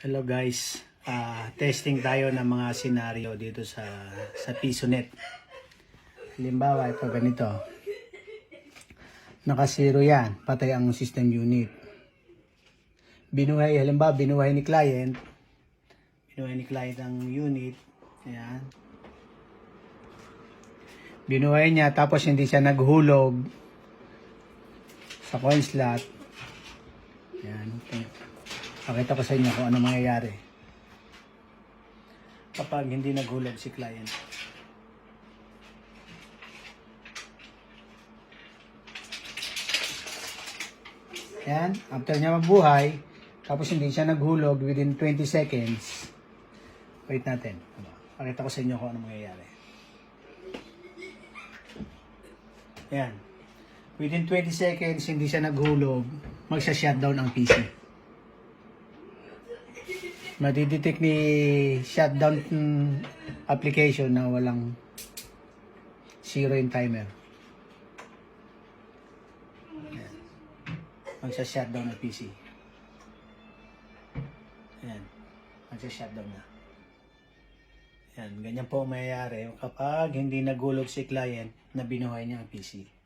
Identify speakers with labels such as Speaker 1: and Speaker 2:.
Speaker 1: Hello guys, Ah, testing tayo ng mga senaryo dito sa sa PisoNet. Halimbawa, ito ganito. Naka-zero yan, patay ang system unit. Binuhay, halimbawa, binuhay ni client. Binuhay ni client ang unit. Ayan. Binuhay niya, tapos hindi siya naghulog sa coin slot. Ayan. Pakita ko sa inyo kung ano mangyayari kapag hindi naghulog si client. Yan, after niya mabuhay, tapos hindi siya naghulog within 20 seconds. Wait natin. Pakita ko sa inyo kung ano mangyayari. Yan. Within 20 seconds, hindi siya naghulog, magsha-shutdown ang PC. Madidetect ni shutdown application na walang zero yung timer. Yan. Magsa-shutdown ang PC. Ayan. Magsa-shutdown na. Yan. Ganyan po ang mayayari kapag hindi nagulog si client na binuhay niya ang PC.